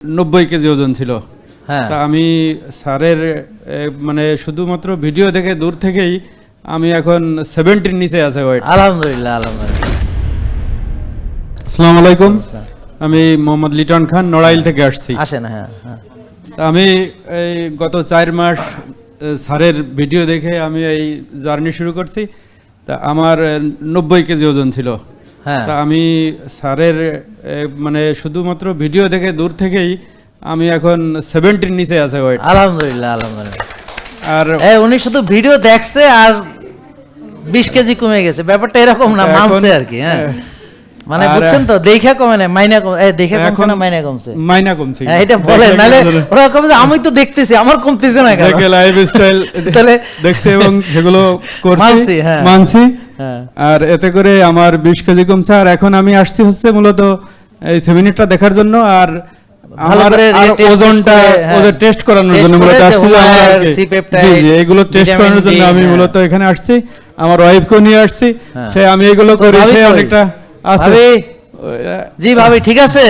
নব্বই কেজি ওজন ছিল। হ্যাঁ। তা আমি স্যারের মানে শুধুমাত্র ভিডিও দেখে দূর থেকেই আমি এখন সেভেন্টির নিচে আছে ওয়েট। আলহামদুলিল্লাহ আলহামদুলিল্লাহ। আসসালামু আলাইকুম আমি মোহাম্মদ লিটন খান নড়াইল থেকে আসছি। আসেন হ্যাঁ হ্যাঁ। তা আমি এই গত চার মাস স্যারের ভিডিও দেখে আমি এই জার্নি শুরু করছি। তা আমার নব্বই কেজি ওজন ছিল। তা আমি স্যারের মানে শুধুমাত্র ভিডিও দেখে দূর থেকেই আমি এখন সেভেন্টির নিচে আছে ওয়েট। আলহামদুলিল্লাহ আলহামদুলিল্লাহ। আর উনি শুধু ভিডিও দেখছে আর বিশ কেজি কমে গেছে। ব্যাপারটা এরকম না মানছে আর কি হ্যাঁ। মানে বুঝছেন তো দেখা কমে না মাইনা কম দেখে কমছে না মাইনা কমছে? মাইনা কমছে। হ্যাঁ, এটা বলে নালে ওরা যে, আমি তো দেখতেছি আমার কমতেছে না কেন? দেখে লাইফ স্টাইল তাহলে দেখছে এবং সেগুলো করছি মানছি, হ্যাঁ। মানছি। হ্যাঁ আর এতে করে আমার বিশ কেজি কমছে আর এখন আমি আসছি হচ্ছে মূলত এই সেমিনারটা দেখার জন্য আর আমার ওজনটা হ্যাঁ। ওদের টেস্ট করানোর জন্য মূলত জি জি এগুলো টেস্ট করানোর জন্য আমি হ্যাঁ। মূলত এখানে আসছি। আমার নিয়ে আসছি। হ্যাঁ। সে আমি এগুলো করি সে অনেকটা আছে। জি ভাবি ঠিক আছে?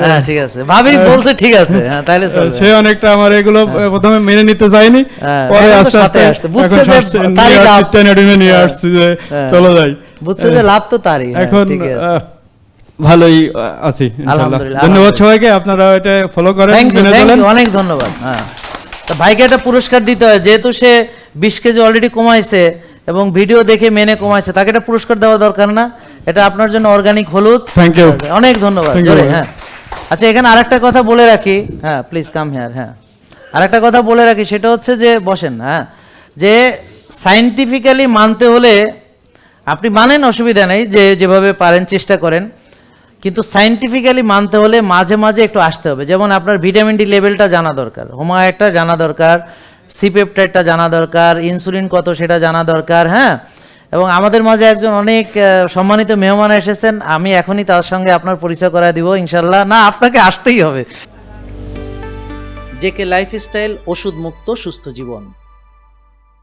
হ্যাঁ ঠিক আছে। ভাবি বলছে ঠিক আছে হ্যাঁ চলবে। সে অনেকটা আমার এগুলো প্রথমে মেনে নিতে চাইনি হ্যাঁ, পরে আস্তে আস্তে আসছে। বুঝছে যে তারই লাভ। টেনে নিয়ে আসছি যে হ্যাঁ। চলো যাই। বুঝছে যে লাভ তো তারই। হ্যাঁ, এখন ভালোই আছি ইনশাআল্লাহ ধন্যবাদ সবাইকে আপনারা এটা ফলো করেন অনেক ধন্যবাদ হ্যাঁ। ভাইকে একটা পুরস্কার দিতে হয় যেহেতু সে বিশ কেজি অলরেডি কমাইছে এবং ভিডিও দেখে মেনে কমাইছে তাকে একটা পুরস্কার দেওয়া দরকার না। এটা আপনার জন্য অর্গানিক হলুদ। থ্যাংক ইউ অনেক ধন্যবাদ। হ্যাঁ। আচ্ছা এখানে আরেকটা কথা বলে রাখি। হ্যাঁ প্লিজ কাম হিয়ার হ্যাঁ। আরেকটা কথা বলে রাখি, সেটা হচ্ছে যে, বসেন হ্যাঁ যে সাইন্টিফিক্যালি মানতে হলে আপনি মানেন, অসুবিধা নেই, যে যেভাবে পারেন, চেষ্টা করেন। কিন্তু সাইন্টিফিক্যালি মানতে হলে মাঝে মাঝে একটু আসতে হবে। যেমন আপনার ভিটামিন ডি লেভেলটা জানা দরকার হোমায়টা জানা দরকার সিপেপটাইডটা জানা দরকার ইনসুলিন কত সেটা জানা দরকার হ্যাঁ। এবং আমাদের মাঝে একজন অনেক সম্মানিত মেহমান এসেছেন। আমি এখনই তার সঙ্গে আপনার পরিচয় করায় দিব ইনশাল্লাহ না, আপনাকে আসতেই হবে। জেকে লাইফস্টাইল ওষুধ মুক্ত সুস্থ জীবন।